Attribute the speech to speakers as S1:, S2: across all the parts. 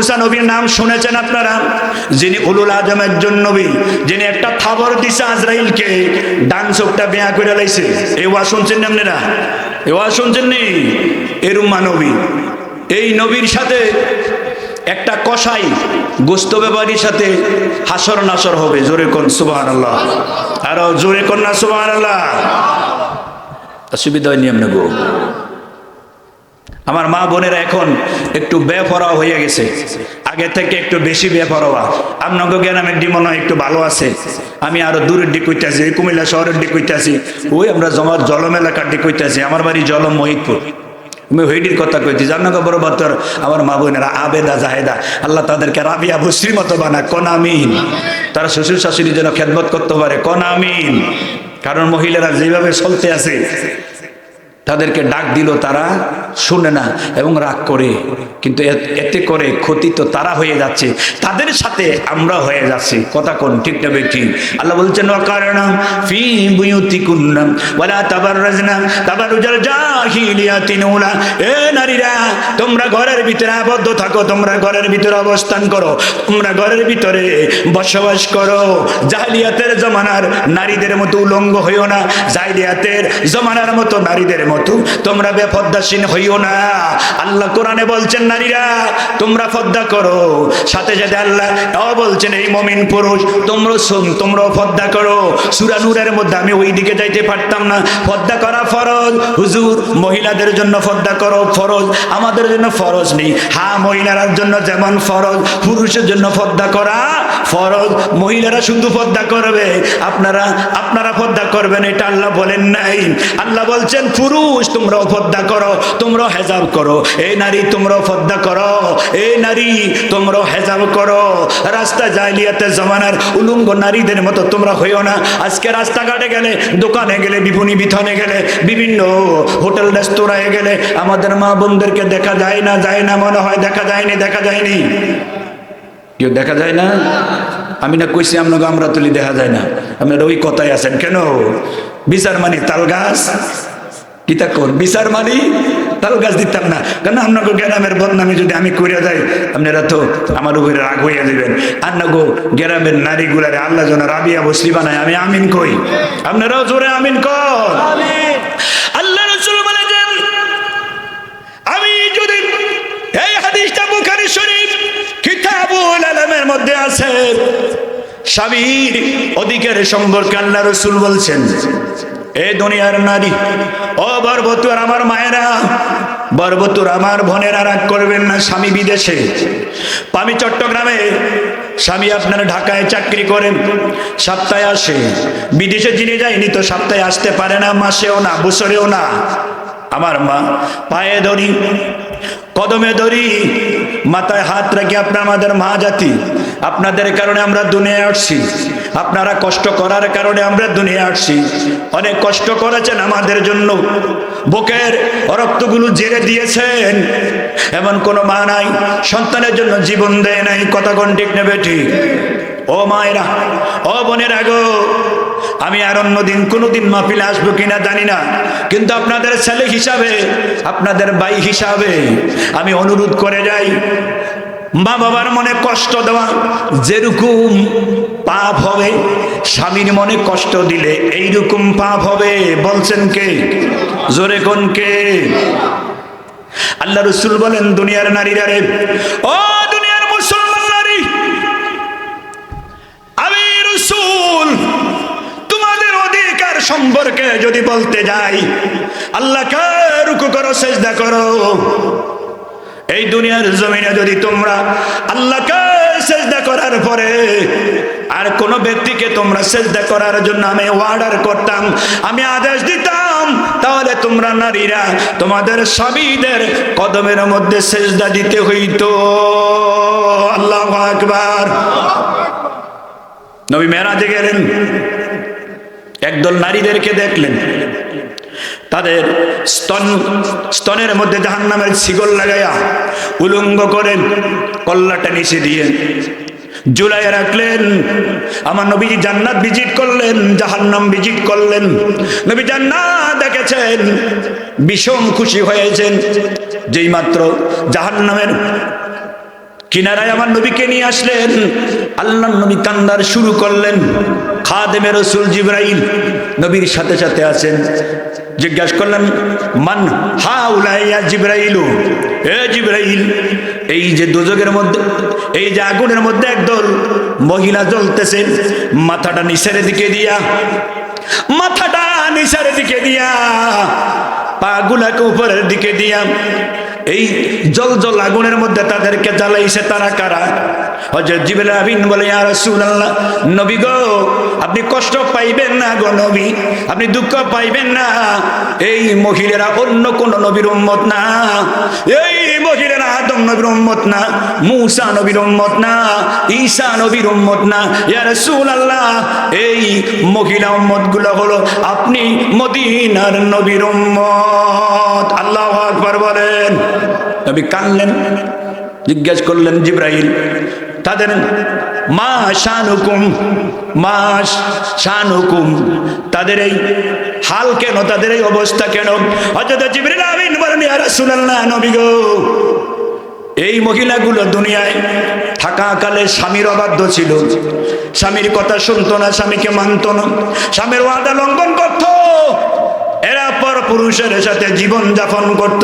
S1: মুসা নবীর নাম শুনেছেন আপনারা? যিনি উলুল আজম একজন নবী, যিনি একটা থাবর দিছে আজরাইলকে, ডান চোখটা বেয়া করে লাইছে। এই ওয়া শুনছেন না আপনারা? এই ওয়া শুনছেন নি? এরুম্মা নবী। এই নবীর সাথে একটা কষাই গোস্ত ব্যাপারীর সাথে হাসর নাসর হবে, জোরে কোন সুবাহ আল্লাহ আরও জোরে কোন না সুবাহ আল্লাহ অসুবিধা হয়নি গো আমার মা বোনেরা এখন একটু বেপরোয়া হয়ে গেছে। আগে থেকে একটু বেশি বেপরোয়া। আপনাকে গ্রামের ডি মনে একটু ভালো আছে। আমি আরও দূরের দিক কইতেছি, এই কুমিল্লা শহরের দিক কইতেছি। ওই আমরা জমার জলম এলাকার দিক কইতেছি। আমার বাড়ি জলম মহিতপুর আমি হইডির কথা কইছি জানো বড় বাতর আমার মা বোনেরা আবেদা জাহেদা। আল্লাহ তাদেরকে রাবিয়া ভুশ্রীর মতো বানা, কোন আমিন। তারা শ্বশুর শাশুড়ি যেন খেদমত করতে পারে, কোন আমিন। কারণ মহিলারা যেভাবে চলতে আছে তাদেরকে ডাক দিল তারা, শুনে না এবং রাগ করে। কিন্তু এতে করে ক্ষতি তো তারা হয়ে যাচ্ছে। তাদের সাথে আমরা হয়ে যাচ্ছি। কথা কোন? ঠিক না ঠিক। আল্লাহ বলছেন নারীরা, তোমরা ঘরের ভিতরে আবদ্ধ থাকো, তোমরা ঘরের ভিতরে অবস্থান করো, তোমরা ঘরের ভিতরে বসবাস করো। জাহিলিয়াতের জমানার নারীদের মতো উলঙ্গ হইও না, জাহিলিয়াতের জমানার মতো নারীদের মতো। তোমরা বেপদ্দাসীন হইও না। আল্লাহ কোরআনে বলছেন, নারীরা, তোমরা পদ্মা করো। সাথে সাথে আল্লাহ এও বলছেন, এই মমিন পুরুষ, তোমরা শুন, তোমরাও পদ্মা করো। সুরা নূরের মধ্যে আমি ওই দিকে যাইতে পারতাম না। পদ্মা করা ফরজ। হুজুর, মহিলাদের জন্য পদ্মা করো, ফরজ। আমাদের জন্য ফরজ নেই। হ্যাঁ মহিলার জন্য যেমন ফরজ, পুরুষের জন্য পদ্মা করা ফরজ। মহিলারা শুধু পদ্মা করবে। আপনারা আপনারা পদ্মা করবেন, এটা আল্লাহ বলেন নাই। আল্লাহ বলছেন, পুরুষ তোমরাও পদ্মা করো তোমরাও হেজাব করো। এই নারী তোমরাও পদ্মা করো। এই নারী তোমরাও হেজাব করো। রাস্তা জাইলিয়াতে জমানার উলুঙ্গ নারীদের মতো তোমরা হইও না। আজকে রাস্তাঘাটে গেলে, দোকানে গেলে, বিপণী বিথনে গেলে, বিভিন্ন হোটেল, রেস্তোরাঁয় গেলে আমাদের মা বোনদেরকে দেখা যায় না যায় না, মনে হয় দেখা যায়নি দেখা যায়নি। কেউ দেখা যায় না? আমি না কইছি আপনাকে আমরা তুলি দেখা যায় না। আপনারা ওই কথাই আছেন কেন? বিচার মানি তাল গাছ। কিতা কোন বিচার মানি, তাল গাছ দিতাম না। কেন আপনাকে গ্রামের বদনামি যদি আমি করে যাই, আপনারা তো আমার উপরে রাগ হইয়া দিবেন আপনাকে গ্রামের নারীগুলারে আল্লাহ যেন রাবিয়া বসলি বানায়, আমি আমিন কই। আপনারাও জোরে আমিন কর। আল্লাহ রসুল বলেছেন, আমি যদি এই হাদিসটা বুখারী শরীফ কিতাবুল আলমের মধ্যে আছে, স্বামীর অধিকার সম্পর্কে আল্লাহ রসুল বলছেন এ দুনিয়ার নারী, ও বরবতুর আমার মায়েরা, বরবতুর আমার বোনেরা রাগ করবেন না স্বামী বিদেশে। আমি চট্টগ্রামে, স্বামী আপনার ঢাকায় চাকরি করেন, সপ্তাহে আসে। বিদেশে যিনি যায়নি তো সপ্তাহে আসতে পারে না, মাসেও না, বছরেও না। আমার মা, পায়ে ধরি কদমে ধরি মাথায় হাত রাখি আপনার আমাদের মা জাতি, আপনাদের কারণে আমরা দুনিয়ায় আসছি। আপনারা কষ্ট করার কারণে আমরা দুনিয়া আসছি। অনেক কষ্ট করেছেন আমাদের জন্য। বুকের রক্তগুলো জেরে দিয়েছেন। এমন কোনো মা নাই, সন্তানের জন্য জীবন দেয় নাই। কথা কোন ঠিক নেবে ঠিক ও মায়েরা, ও বোনের আগো আমি আর অন্যদিন কোনোদিন মাহফিলে আসব কিনা জানি না। কিন্তু আপনাদের ছেলে হিসাবে, আপনাদের ভাই হিসাবে আমি অনুরোধ করে যাই। মা বাবার মনে কষ্ট দেওয়া, যেরকম পাপ হবে, স্বামীর মনে কষ্ট দিলে এইরকম পাপ হবে। বলছেন কে? জোরে কোন কে? আল্লাহ রসুল বলেন, দুনিয়ার নারীরা রে, ও দুনিয়ার মুসলমান নারী, আমি রসুল, তোমাদের অধিকার সম্পর্কে যদি বলতে যাই, আল্লাহকে রুকু করো, সেজদা করো। এই দুনিয়ার জমিনে যদি তোমরা আল্লাহকে সেজদা করার পরে আর কোন ব্যক্তিকে তোমরা সেজদা করার জন্য আমি অর্ডার করতাম, আমি আদেশ দিতাম, তাহলে তোমরা নারীরা তোমাদের স্বামীদের কদমের মধ্যে সেজদা দিতে হইতো। আল্লাহ আকবার। নবী মেরাজে গেলেন। একদল নারীদেরকে দেখলেন। তাদের স্তন, স্তনের মধ্যে জাহান নামের শিগল লাগাইয়া উলঙ্গ করেন, কল্লাটা নিচে দিয়ে। জুলাই রাখলেন, আমার নবীজি জান্নাত ভিজিট করলেন, জাহান্নাম ভিজিট করলেন। নবী জান্নাত দেখেছেন বিষম খুশি হয়েছেন। যেই মাত্র জাহান্নামের কিনারায় আমার নবীকে নিয়ে আসলেন আল্লাহ নবী কান্দার শুরু করলেন। খাদেমে রসুল জিব্রাইল নবীর সাথে সাথে আছেন। জিজ্ঞাসা করলাম, মান হা উলাইয়া জিব্রাইলু? এ জিব্রাইল, এই যে দুজকের মধ্যে, এই যে আগুনের মধ্যে একদল মহিলা জ্বলতেছে, মাথাটা নিচের দিকে দিয়া, মাথাটা নিচের দিকে দিয়া পা গুলাকে উপরের দিকে দিয়া, এই জল জল আগুনের মধ্যে তাদেরকে জ্বালাইছে তারা কারা? হজরত জিবরাইল আমিন বলে, ইয়া রাসূলুল্লাহ, নবী গো, আপনি কষ্ট পাইবেন না গো নবী, আপনি দুঃখ পাইবেন না। এই মহিলারা অন্য কোন নবীর উম্মত না, এই মহিলারা আদম নবীর উম্মত না, মূসা নবীর উম্মত না, ঈসা নবীর উম্মত না। ইয়া রাসূলুল্লাহ, এই মহিলা উম্মতগুলো হলো আপনি মদিনার নবীর উম্মত। আল্লাহু আকবার বলেন। নবী কানলেন জিজ্ঞেস করলেন জিব্রাইল তাদের মা শানুকুম মা শানুকুম। তাদের এই হাল কেন, তাদের এই অবস্থা কেন? নবী গো, এই মহিলাগুলো দুনিয়ায় থাকাকালে স্বামীর অবাধ্য ছিল। স্বামীর কথা শুনতো না, স্বামীকে মানত না। স্বামীর ওয়াদা লঙ্ঘন করত। এরা পর পুরুষের সাথে জীবন যাপন করত।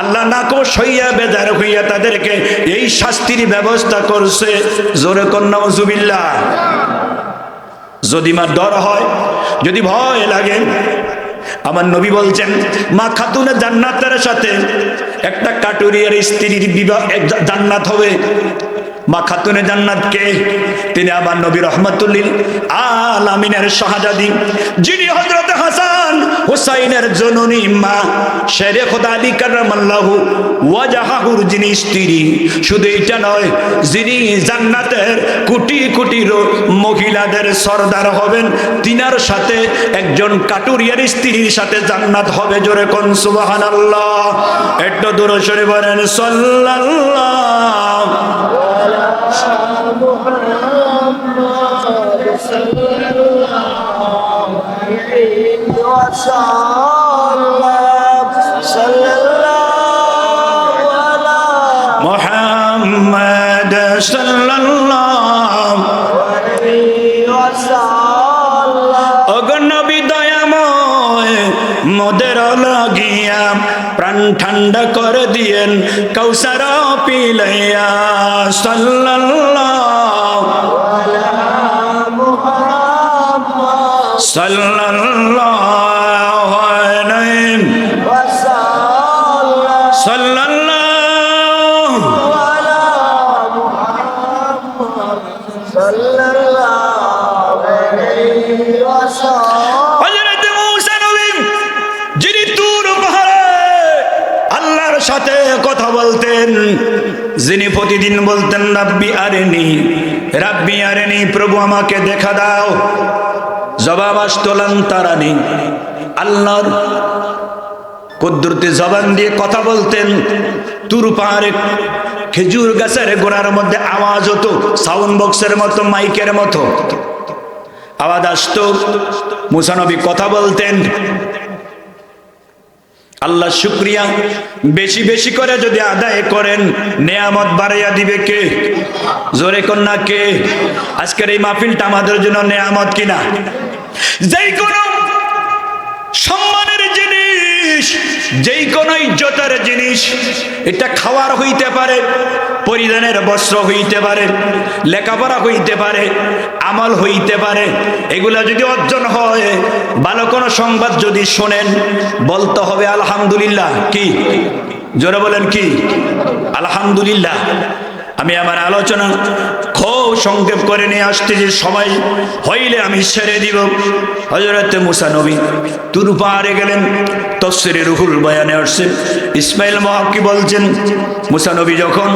S1: আল্লাহ নাকশ হইয়া বেজার হইয়া তাদেরকে এই শাস্তির ব্যবস্থা করছে। জোরে কন্যা জুবিল্লা যদি মা ডর হয়, যদি ভয় লাগে, আমার নবী বলছেন, মা খাতুনের জান্নাতের সাথে একটা কাটুরিয়ার স্ত্রীর বিবাহ জান্নাত হবে। মা খাতুনে জান্নাতকে তিনি আবার নবী রহমতুল্লিল আলামিনের শাহজাদি যিনি হাসান হুসাইনের জননী মা, শেরে খোদা আলী কারামাল্লাহু ওয়াজাহাহুর যিনি স্ত্রী। শুধু এটা নয়, যিনি জান্নাতের কোটি কোটি মহিলাদের সর্দার হবেন, তিনার সাথে একজন কাটুরিয়ার স্ত্রীর সাথে জান্নাত হবে জোরে কোন সুবহানাল্লাহ। একটু দূর সরে বলেন, সাল্লাল্লাহ। মোদের লাগিয়া প্রাণ ঠান্ডা করে দিয়েন কৌসার পিলাইয়া সাল্লাল্লাহ সাল্লাল্লাহু যিনি তুর পাহাড়ে আল্লাহর সাথে কথা বলতেন, যিনি প্রতিদিন বলতেন, রাব্বি আরেনি রাব্বি আরেনি, প্রভু আমাকে দেখা দাও। জবাব আসতলান তারানি। আল্লাহর কুদরতি জবান দিয়ে কথা বলতেন, তুর পাহাড়ে খেজুর গাছের গোড়ার মধ্যে আওয়াজ হতো সাউন্ড বক্সের মতো, মাইকের মতো। আওয়াজ আসতো মুসানবী কথা বলতেন। আল্লাহ শুক্রিয়া। বেশি বেশি করে যদি আদায় করেন, নেয়ামত বাড়াইয়া দিবে কে? জোরে কন্যা কে? আজকের এই মাহফিলটা আমাদের জন্য নেয়ামত কিনা? যেই কোন সম্মানের জিনিস যেই কোন ইজ্জতের জিনিস, এটা খাওয়ার হইতে পারে, পরিধানের বস্ত্র হইতে পারে, লেখাপড়া হইতে পারে, আমল হইতে পারে, এগুলা যদি অর্জন হয়, ভালো কোনো সংবাদ যদি শোনেন, বলতে হবে আলহামদুলিল্লাহ, কি? জোরে বলেন কি? আলহামদুলিল্লাহ। আমি আমার আলোচনা খুব সংক্ষেপ করে নিয়ে আসতে যে সময় হইলে আমি ছেড়ে দিব। হজরত মুসা নবী তুর পাহাড়ে গেলেন, তফসিরে রুহুল বয়ানে আসছে। ইসমাইল মহাক্কি বলছেন, মুসা নবী যখন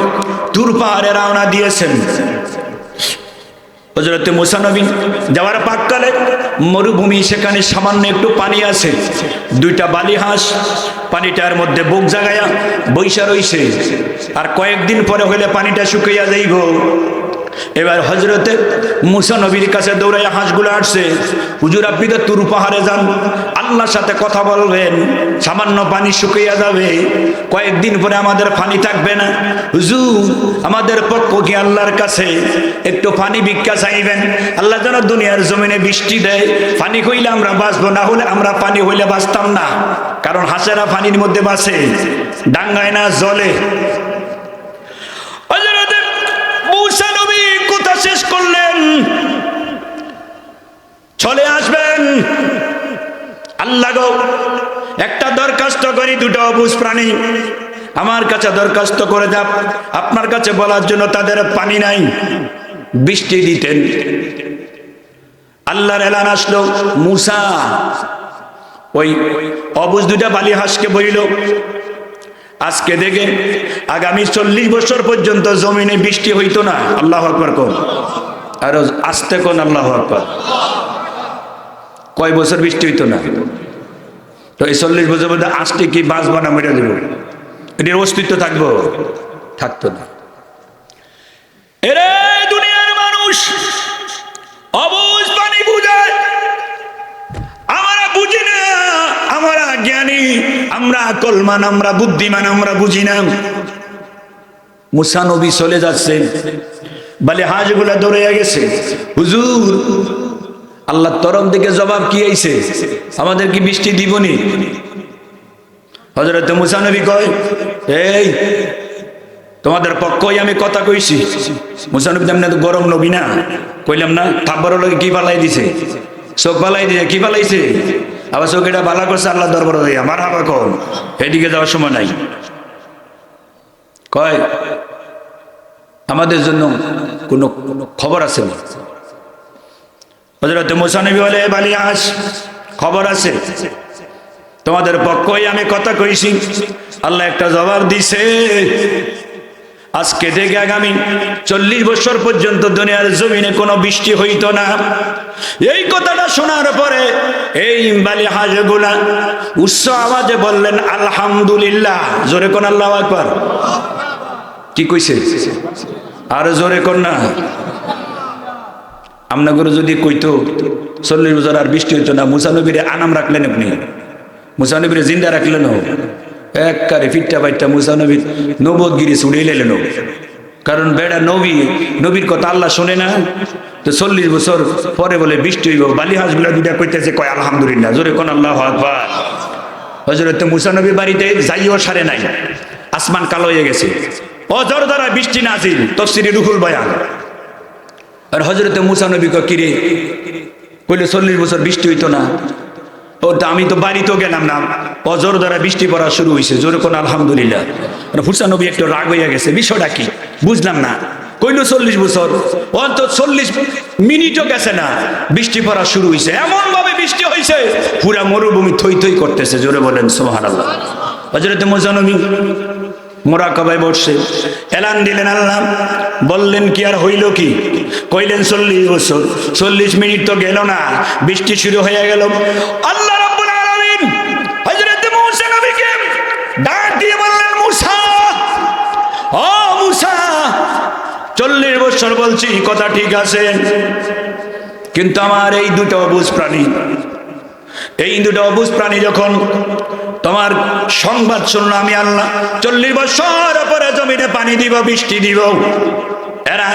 S1: তুর পাহাড়ে রওনা দিয়েছেন হজরতে মুসানবী যাওয়ার পাককালে মরুভূমি সেখানে সামান্য একটু পানি আছে, দুইটা বালি হাঁস, পানিটার মধ্যে বুক জাগায়া বৈশা রইছে। আর কয়েকদিন পরে হলে পানিটা শুকাইয়া যাইব। এবার হজরতে মুসা নবীর কাছে দৌড়াইয়া হাঁসগুলো আসছে। হুজুর, আপনি তো তুরু পাহাড়ে যান, আল্লাহর সাথে কথা বলবেন, সামান্য পানি শুকিয়ে যাবে, কয়েকদিন পরে আমাদের পানি থাকবে না। হুজুর, আমাদের পক্ষ কি আল্লাহর কাছে একটু পানি ভিক্ষা চাইবেন? আল্লাহ যেন দুনিয়ার জমিনে বৃষ্টি দেয়। পানি হইলে আমরা বাঁচবো, না হলে আমরা পানি হইলে বাঁচতাম না। কারণ হাঁসেরা পানির মধ্যে বাঁচে, ডাঙ্গায় না জলে হযরতে মূসা নবী কথা শেষ করলেন চলে আসবেন। আল্লাহ গো, একটা দরখাস্ত করি দুটো অবুজ প্রাণী। আমার কাছে দরখাস্ত করে দেব আপনার কাছে বলার জন্য তাদের পানি নাই, বৃষ্টি দিতেন। আল্লাহর এলান আসলো, মুসা। ওই অবুজ দুটা বালি হাঁসকে বলিল, আজকে দেখে আগামী চল্লিশ বছর পর্যন্ত জমিনে বৃষ্টি হইতো না। আল্লাহ আকবর আর আসতে কোন আল্লাহ আকবর। কয় বছর বৃষ্টি হইতো না? তো এই চল্লিশ বছর মধ্যে আসতে কি বাঁচ বানা মেরে দেব? এটির অস্তিত্ব থাকব? থাকতো না। এরে দুনিয়ার মানুষ, অবুজ পানি বুঝায় আমরা বুঝি না, আমরা জ্ঞানী, আমরা কলমান আমরা বুদ্ধিমান, আমরা বুঝি না। মুসা নবী চলে যাচ্ছে বলে হাঁসগুলা দৌড়ে গেছে। হুজুর আল্লাহর তরফ থেকে জবাব কি আইছে? আমাদের কি বৃষ্টি দিবনি? হজরত মুসা নবী কয়, এই, তোমাদের পক্ষই আমি কথা কইছি। মুসা নবী তেমনি তো গরম নবী না। কইলাম, না থাব্বর লোকে কি পালাই দিছে? চোখ পালাই দিছে, কি পালাইছে আবার চোখ এটা বালা করছে আল্লাহ দরবার হইয়া আমার হাবা কম এদিকে যাওয়ার সময় নাই। কয়, আমাদের জন্য কোনো খবর আছে না? হজরত মুসানবী বলে বালি আস খবর আছে। তোমাদের পক্ষই আমি কথা কইছি। আল্লাহ একটা জবাব দিছে। আজকে থেকে আগামী চল্লিশ বছর পর্যন্ত দুনিয়ার জমিনে কোনো বৃষ্টি হইতো না। এই কথাটা শোনার পরে এই বালি হাজগুলা উচ্চ আওয়াজে বললেন, আলহামদুলিল্লাহ। জোরে কোন আল্লাহ আকবার। কি কইছে? আর জোরে কোন না আপনাকে যদি কইতো, চল্লিশ বছর আর বৃষ্টি হইতো না মুসানবীরে আনাম রাখলেন আপনি? মুসানবীরে জিন্দা রাখলেন এককারে ফিটটা বাইটটা মুসানবীর নবদগিরি ছুড়িয়ে কারণ বেড়া নবী, নবীর কথা আল্লাহ শোনে না? তো চল্লিশ বছর পরে বলে বৃষ্টি হইব, বালি হাঁসগুলা দুইটা কইতেছে, কয় আলহামদুলিল্লাহ, জোরে কোন আল্লাহ আকবার। হজরত মুসানবী বাড়িতে যাইও সারে নাই, আসমান কালো হয়ে গেছে। অজর দ্বারা বৃষ্টি নাজিল, তফসিরি রুহুল বয়ান। আর হজরতে মুসা নবী কিরে? কইলে, চল্লিশ বছর বৃষ্টি হইতো না। ও, তা আমি তো বাড়িতেও গেলাম না। অজর দ্বারা বৃষ্টি পড়া শুরু হয়েছে জোরে কোন আলহামদুলিল্লাহ। আর হুসা নবী একটু রাগ হইয়া গেছে। বিষয়টা কি? বুঝলাম না। কইল, চল্লিশ বছর। অন্ত চল্লিশ মিনিটও গেছে না। বৃষ্টি পড়া শুরু হয়েছে এমন ভাবে বৃষ্টি হয়েছে পুরা মরুভূমি থই থই করতেছে। জোরে বলেন সোহান আল্লাহ হজরতে মোজানবী মোরাকাবায় বসছে এলান দিলেন আল্লাহ। বললেন, কি আর হইল কি? কইলেন, চল্লিশ বছর। চল্লিশ মিনিট তো গেল না। বৃষ্টি শুরু হয়ে গেল। আল্লাহ ডাক দিয়ে চল্লিশ বছর বলছি, কথা ঠিক আছে। কিন্তু আমার এই দুটো অবুজ প্রাণী এই দুটো অবুজ প্রাণী যখন তোমার সংবাদ শুনলো আমি আল্লাহ চল্লিশ বছর পরে জমিনে পানি দিব, বৃষ্টি দিব। এরা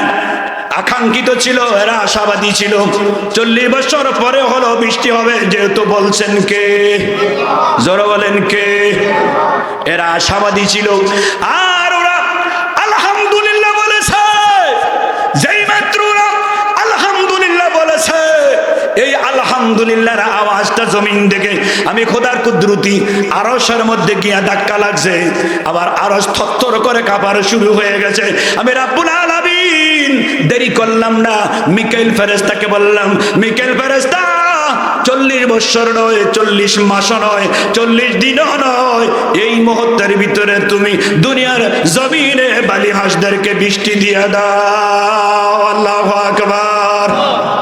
S1: আকাঙ্ক্ষিত ছিল, এরা আশাবাদী ছিল। চল্লিশ বছর পরে হলো বৃষ্টি হবে, যেহেতু বলছেন কে? জোর বলেন কে? এরা আশাবাদী ছিল। আর আলহামদুলিল্লাহর আওয়াজটা জমিন থেকে। আমি খোদার কুদরতি আরসের মধ্যে গিয়া ধাক্কা লাগছে। আবার আরস থত্তর করে কাপার শুরু হয়ে গেছে। আমি রাব্বুল আলামিন, দেরি করলাম না। মিকেল ফেরেস্তাকে বললাম মিকেল ফেরেস্তা চল্লিশ বৎসর নয়, চল্লিশ মাস নয়, চল্লিশ দিনও নয়। এই মুহূর্তের ভিতরে তুমি দুনিয়ার জমিনে বালি হাঁসদেরকে বৃষ্টি দিয়ে দাও। আল্লাহ আকবার।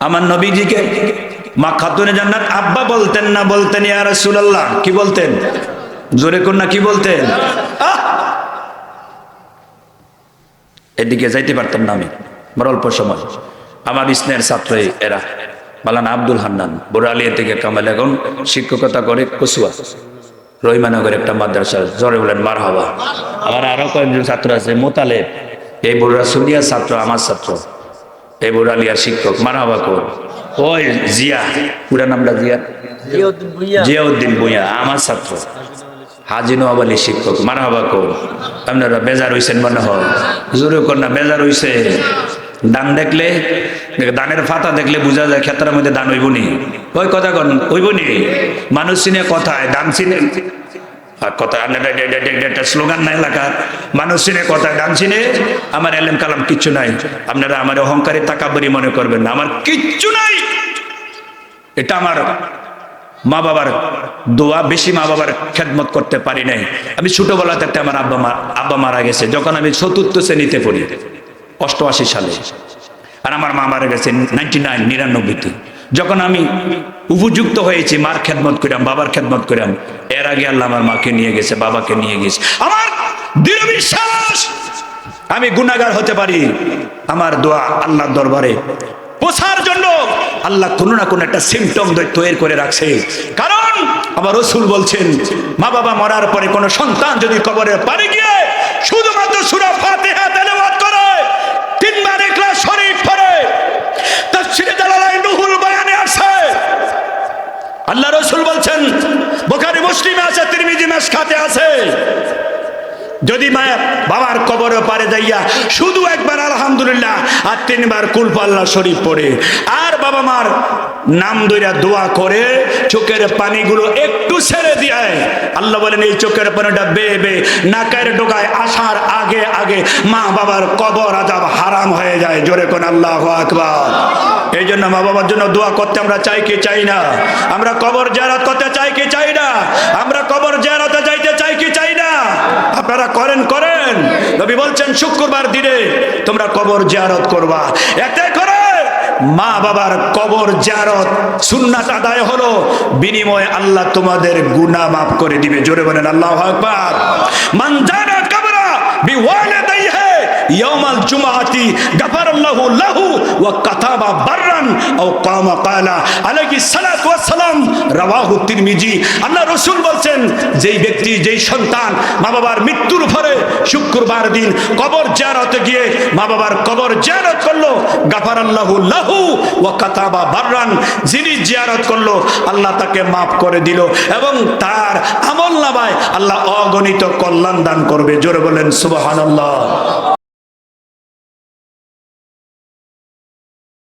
S1: আমার নবীজিকে মা খাতুনে জান্নাত, আব্বা বলতেন না বলতেন, ইয়া রাসূলুল্লাহ, কি বলতেন? জোরে কোন না, কি বলতেন? এদিকে যাইতে পারতাম না আমি, বড় অল্প সময়। আমার স্নেহের ছাত্র এরা, মালানা আব্দুল হান্নান, বোরালিয়া থেকে কামাল এখন, শিক্ষকতা করে কচুয়া রহিমানগর একটা মাদ্রাসা জরে বলেন মার হবা আমার আরও কয়েকজন ছাত্র আছে, মোতালেব, এই বুড়া সুনিয়া ছাত্র, আমার ছাত্র। এই বুড়ালিয়ার শিক্ষক মার হবা কর। ওই জিয়া পুরা নামটা জিয়া? জিয়াউদ্দিন ভুইয়া। আমার ছাত্র। হাজি নবাব আলী শিক্ষক মার হবা কর। আপনারা বেজার হইছেন মনে হয়। জোরে না বেজার হইছে। দান দেখলে দানের ফাতা দেখলে বোঝা যায় ক্ষেত্রের মধ্যে দান হইব নি ওই কথা কন হইব নি মানুষ চিনে কথায় দান চিনে কথা একটা স্লোগান না এলাকার। মানুষ কথায় দান চিনে। আমার এলেম কালাম কিচ্ছু নাই। আপনারা আমার অহংকারী তাকাবরি মনে করবেন না। আমার কিচ্ছু নাই। এটা আমার মা বাবার দোয়া। বেশি মা বাবার খেদমত করতে পারি নাই। আমি ছোটবেলা থাকতে আমার আব্বা মা, আব্বা মারা গেছে। যখন আমি চতুর্থ শ্রেণীতে পড়ি, অষ্টআশি সালে। আর আমার মা মারা গেছে নাইনটি নাইন, নিরানব্বইতে। যখন আমি উপযুক্ত হয়েছি, মার খেদমত করিলাম, বাবার খেদমত করিলাম, এর আগে আল্লাহ আমার মাকে নিয়ে গেছে, বাবাকে নিয়ে গেছে। আমার দৃঢ় বিশ্বাস, আমি গুণাগার হতে পারি। আমার দোয়া আল্লাহর দরবারে। পোষার জন্য আল্লাহ কোনো না কোনো একটা সিমটম তৈরি করে রাখছে। কারণ আমার রসুল বলছেন, মা বাবা মরার পরে কোনো সন্তান যদি কবরের পারে গিয়ে শুধুমাত্র সুরা ফাতিহা তেলাওয়াত করে, তিনবার ইখলাস শরীফ পড়ে তাফসীরে বয়ানে আছে আল্লাহ রসুল বলছেন বোখারি মুসলিমে আছে তিরমিজি মেশকাতে আছে। যদি মায়া বাবার কবর পারে যাইয়া শুধু একবার আলহামদুলিল্লাহ আর তিনবার কুলপাল্লা শরীফ পড়ে। আর বাবা মার নাম দইরা দোয়া করে, চোখের পানিগুলো একটু ছেড়ে দিয়ে আল্লাহ বলেন, এই চোখের পানিটা বে বে নাকের ডোকায় আসার আগে আগে মা বাবার কবর আজাব হারাম হয়ে যায়। জোরে কোন আল্লাহ আকবার। এই জন্য মা বাবার জন্য দোয়া করতে আমরা চাই কি চাই না? আমরা কবর জারাত করতে চাই কি চাই না? আমরা কবর জারাতে যাইতে চাই আপনারা করেন করেন। নবী বলছেন, শুক্রবার দিনে তোমরা কবর জিয়ারত করবা। এতে করে মা বাবার কবর জিয়ারত সুন্নাত আদায় হলো। বিনিময়ে আল্লাহ তোমাদের গুনাহ মাফ করে দিবে। জোরে বলেন, আল্লাহু আকবার। মান জানা কবরা বিওয়ালিদাইহি ইয়াউমাল জুমআতি গাফারাল্লাহু লাহু ওয়া কাতাবা বাররান আও কামা কালা আলাইহি সালাতু ওয়াস সালাম। রাওয়াহু তিরমিজি। আল্লাহ রাসূল বলছেন, যেই ব্যক্তি, যেই সন্তান মা বাবার মৃত্যুর পরে শুক্রবার দিন কবর জিয়ারতে গিয়ে মা বাবার কবর জিয়ারত করল, গাফারাল্লাহু লাহু ওয়া কাতাবা বাররান, যিনি জিয়ারত করল, আল্লাহ তাকে মাফ করে দিল এবং তার আমল নামায় আল্লাহ অগণিত কল্যাণ দান করবে। জোরে বলেন, সুবহানাল্লাহ।